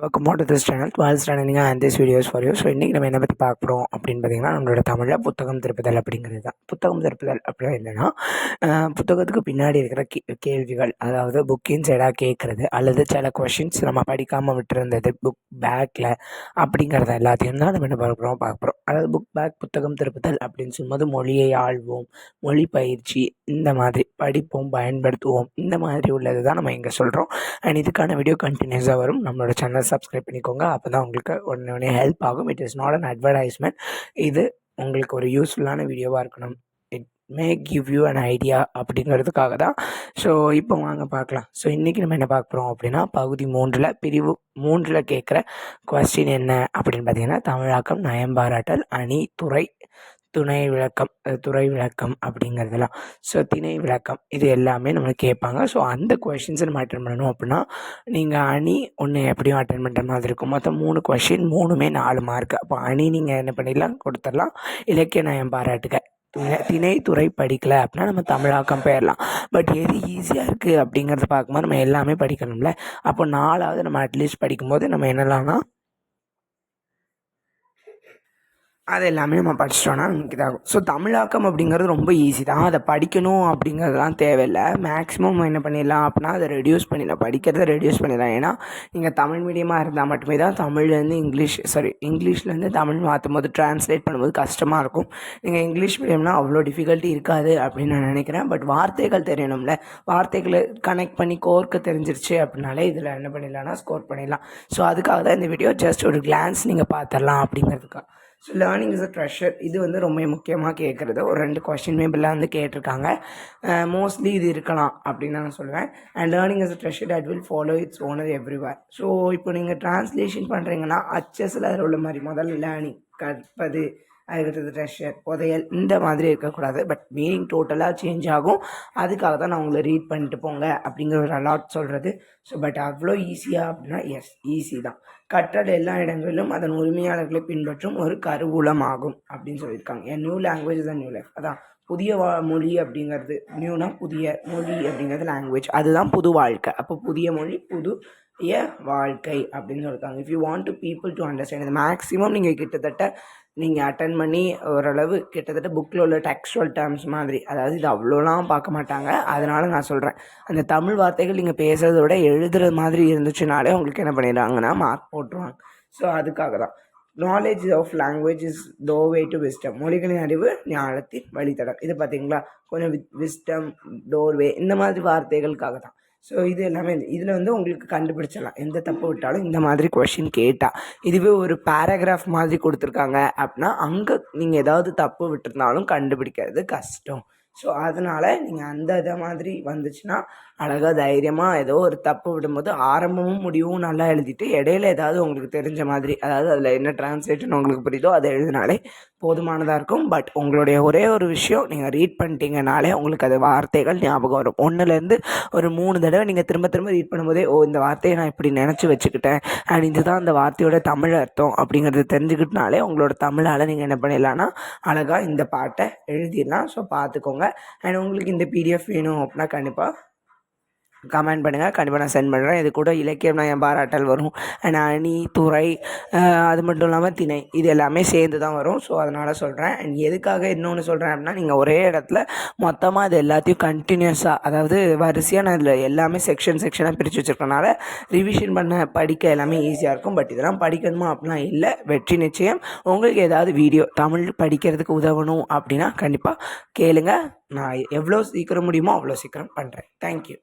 Welcome to this channel twelfth standard and this videos for you so இன்றைக்கி நம்ம என்ன பற்றி பார்க்க போகிறோம் அப்படின்னு பார்த்தீங்கன்னா நம்மளோட தமிழில் புத்தகம் திருப்புதல் அப்படிங்கிறது தான் புத்தகம் திருப்புதல் அப்படின்னா என்னென்னா புத்தகத்துக்கு பின்னாடி இருக்கிற கே கேள்விகள் அதாவது புக்கின் சைடாக கேட்குறது அல்லது சில கொஷின்ஸ் நம்ம படிக்காமல் விட்டுருந்தது புக் பேக்கில் அப்படிங்கிறத எல்லாத்தையும் தான் நம்ம என்ன பார்க்குறோம் பார்க்குறோம் அதாவது புக் பேக் புத்தகம் திருப்புதல் அப்படின்னு சொல்லும்போது மொழியை ஆழ்வோம் மொழி பயிற்சி இந்த மாதிரி படிப்போம் பயன்படுத்துவோம் இந்த மாதிரி உள்ளது தான் நம்ம இங்கே சொல்கிறோம் அண்ட் இதுக்கான வீடியோ கண்டினியூஸாக வரும். நம்மளோட சேனல் சப்ஸ்கிரைப் பண்ணிக்கோங்க. அப்போ தான் உங்களுக்கு உடனே உடனே ஹெல்ப் ஆகும். It is not an advertisement இது உங்களுக்கு ஒரு யூஸ்ஃபுல்லான வீடியோவாக இருக்கணும். It may give you an idea அப்படிங்கிறதுக்காக தான். ஸோ இப்போ வாங்க பார்க்கலாம். ஸோ இன்றைக்கி நம்ம என்ன பார்க்க போகிறோம் அப்படின்னா பகுதி மூன்றில் பிரிவு மூன்றில் கேட்குற கொஸ்டின் என்ன அப்படின்னு பார்த்தீங்கன்னா தமிழாக்கம் நயம்பாராட்டல் அணி துறை துணை விளக்கம் துறை விளக்கம் அப்படிங்கிறதெல்லாம். ஸோ திணை விளக்கம் இது எல்லாமே நம்மளுக்கு கேட்பாங்க. ஸோ அந்த கொஷின்ஸை நம்ம அட்டன் பண்ணணும் அப்படின்னா நீங்கள் அணி ஒன்று எப்படியும் அட்டன் பண்ணுற மாதிரி இருக்கும். மொத்தம் மூணு கொஷின் மூணுமே நாலு மார்க் அப்போ அணி நீங்கள் என்ன பண்ணிடலாம்? கொடுத்துடலாம். இலக்கிய நயம் பாராட்டுக. திணை- திணை துறை படிக்கல அப்படின்னா நம்ம தமிழாக்கம் போயிடலாம் பட் எது ஈஸியாக இருக்குது அப்படிங்கிறத பார்க்கும்போது நம்ம எல்லாமே படிக்கணும்ல. அப்போ நாலாவது நம்ம அட்லீஸ்ட் படிக்கும்போது நம்ம என்னலாம்னா அது எல்லாமே நம்ம படிச்சிட்டோன்னா நமக்கு இதாகும். ஸோ தமிழாக்கம் அப்படிங்கிறது ரொம்ப ஈஸி தான். அதை படிக்கணும் அப்படிங்கிறதுலாம் தேவையில்லை. மேக்ஸிமம் என்ன பண்ணிடலாம் அப்படின்னா அதை ரெடியூஸ் பண்ணிடலாம். படிக்கிறத ரெடியூஸ் பண்ணிடலாம். ஏன்னா நீங்கள் தமிழ் மீடியமாக இருந்தால் மட்டுமே தான் தமிழ்லேருந்து இங்கிலீஷ் சாரி இங்கிலீஷ்லேருந்து தமிழ் மாற்றும் போது ட்ரான்ஸ்லேட் பண்ணும்போது கஷ்டமாக இருக்கும். நீங்கள் இங்கிலீஷ் மீடியம்னா அவ்வளோ டிஃபிகல்ட்டி இருக்காது அப்படின்னு நான் நினைக்கிறேன். பட் வார்த்தைகள் தெரியணும்ல. வார்த்தைகளை கனெக்ட் பண்ணி கோர்க்க தெரிஞ்சிருச்சு அப்படின்னாலே இதில் என்ன பண்ணிடலாம்னா ஸ்கோர் பண்ணிடலாம். ஸோ அதுக்காக தான் இந்த வீடியோ ஜஸ்ட் ஒரு கிளான்ஸ் நீங்கள் பார்த்துடலாம் அப்படிங்கிறதுக்காக. So learning is a treasure இது வந்து ரொம்ப முக்கியமாக கேட்குறது ஒரு ரெண்டு கொஷின் மேபிளாக வந்து கேட்டிருக்காங்க. மோஸ்ட்லி இது இருக்கலாம் அப்படின்னு நான் சொல்லுவேன். And learning is a treasure that will follow its owner everywhere so இப்போ நீங்கள் ட்ரான்ஸ்லேஷன் பண்ணுறீங்கன்னா அச்சஸில் அதில் உள்ள மாதிரி முதல்ல லேர்னிங் கற்பது அதுக்கடுத்தது ட்ரெஷர் புதையல் இந்த மாதிரி இருக்கக்கூடாது. பட் மீனிங் டோட்டலாக சேஞ்ச் ஆகும். அதுக்காக தான் நான் உங்களை ரீட் பண்ணிட்டு போங்க அப்படிங்கிற ஒரு அலாட் சொல்கிறது ஸோ பட் அவ்வளோ ஈஸியாக அப்படின்னா எஸ் ஈஸி தான். கற்றல் எல்லா இடங்களிலும் அதன் உரிமையாளர்களை பின்பற்றும் ஒரு கருவூலம் ஆகும் அப்படின்னு சொல்லியிருக்காங்க. என் நியூ லாங்குவேஜ் தான் நியூ லைஃப் அதான் புதிய வா மொழி அப்படிங்கிறது நியூனா புதிய மொழி அப்படிங்கிறது லாங்குவேஜ் அதுதான் புது வாழ்க்கை. அப்போ புதிய மொழி புது ய வாழ்க்கை அப்படின்னு சொல்லியிருக்காங்க if you want to people to understand இது மேக்ஸிமம் நீங்கள் கிட்டத்தட்ட நீங்கள் அட்டன் பண்ணி ஓரளவு கிட்டத்தட்ட புக்கில் உள்ள டெக்ஸ்டுவல் டேர்ம்ஸ் மாதிரி அதாவது இது அவ்வளோலாம் பார்க்க மாட்டாங்க. அதனால நான் சொல்கிறேன் அந்த தமிழ் வார்த்தைகள் நீங்கள் பேசுகிறத விட எழுதுகிற மாதிரி இருந்துச்சுனாலே உங்களுக்கு என்ன பண்ணிடுறாங்கன்னா மார்க் போட்டுருவாங்க. ஸோ அதுக்காக தான் நாலேஜ் ஆஃப் லாங்குவேஜ் இஸ் தோ வே டு விஸ்டம் மொழிகளின் அறிவு ஞானத்தின் வழித்தடம். இது பார்த்தீங்களா? கொஞ்சம் விஸ்டம் டோர்வே இந்த மாதிரி வார்த்தைகளுக்காக தான் ஸோ இது எல்லாமே இதில் வந்து உங்களுக்கு கண்டுபிடிச்சிடலாம். எந்த தப்பு விட்டாலும் இந்த மாதிரி கொஷின் கேட்டால் இதுவே ஒரு பேராகிராஃப் மாதிரி கொடுத்துருக்காங்க அப்படின்னா அங்கே நீங்கள் ஏதாவது தப்பு விட்டுருந்தாலும் கண்டுபிடிக்கிறது கஷ்டம். ஸோ அதனால் நீங்கள் அந்த இதை மாதிரி வந்துச்சுன்னா அழகாக தைரியமாக ஏதோ ஒரு தப்பு விடும்போது ஆரம்பமும் முடிவும் நல்லா எழுதிட்டு இடையில ஏதாவது உங்களுக்கு தெரிஞ்ச மாதிரி அதாவது அதில் என்ன டிரான்ஸ்லேஷன் உங்களுக்கு புரியுதோ அதை எழுதினாலே போதுமானதாக இருக்கும். பட் உங்களுடைய ஒரே ஒரு விஷயம் நீங்கள் ரீட் பண்ணிட்டீங்கனாலே உங்களுக்கு அது வார்த்தைகள் ஞாபகம் வரும். ஒன்றுலேருந்து ஒரு மூணு தடவை நீங்கள் திரும்ப திரும்ப ரீட் பண்ணும்போதே ஓ இந்த வார்த்தையை நான் இப்படி நினச்சி வச்சுக்கிட்டேன். அண்ட் இதுதான் அந்த வார்த்தையோட தமிழ் அர்த்தம். அப்படிங்கிறது தெரிஞ்சுக்கிட்டனாலே உங்களோட தமிழால் நீங்கள் என்ன பண்ணிடலாம்னா அழகாக இந்த பாட்டை எழுதிடலாம். ஸோ பார்த்துக்கோங்க. அண்ட் உங்களுக்கு இந்த பிடிஎஃப் வேணும் அப்படின்னா கண்டிப்பாக கமெண்ட் பண்ணுங்கள் கண்டிப்பாக நான் சென்ட் பண்ணுறேன் இது கூட இலக்கியம்னா என் பாராட்டல் வரும். அண்ட் அணி துறை அது மட்டும் இல்லாமல் திணை இது எல்லாமே சேர்ந்து தான் வரும். ஸோ அதனால் சொல்கிறேன் அண்ட் எதுக்காக இன்னொன்று சொல்கிறேன் அப்படின்னா நீங்கள் ஒரே இடத்துல மொத்தமாக இது எல்லாத்தையும் கண்டினியூஸாக அதாவது வரிசையாக நான் இதில் எல்லாமே செக்ஷன் செக்ஷனாக பிரித்து வச்சுருக்கனால ரிவிஷன் பண்ண படிக்க எல்லாமே ஈஸியாக இருக்கும். பட் இதெல்லாம் படிக்கணுமா அப்படிலாம் இல்லை. வெற்றி நிச்சயம். உங்களுக்கு ஏதாவது வீடியோ தமிழ் படிக்கிறதுக்கு உதவணும் அப்படின்னா கண்டிப்பாக கேளுங்கள் நான் எவ்வளோ சீக்கிரம் முடியுமோ அவ்வளோ சீக்கிரம் பண்ணுறேன் தேங்க்யூ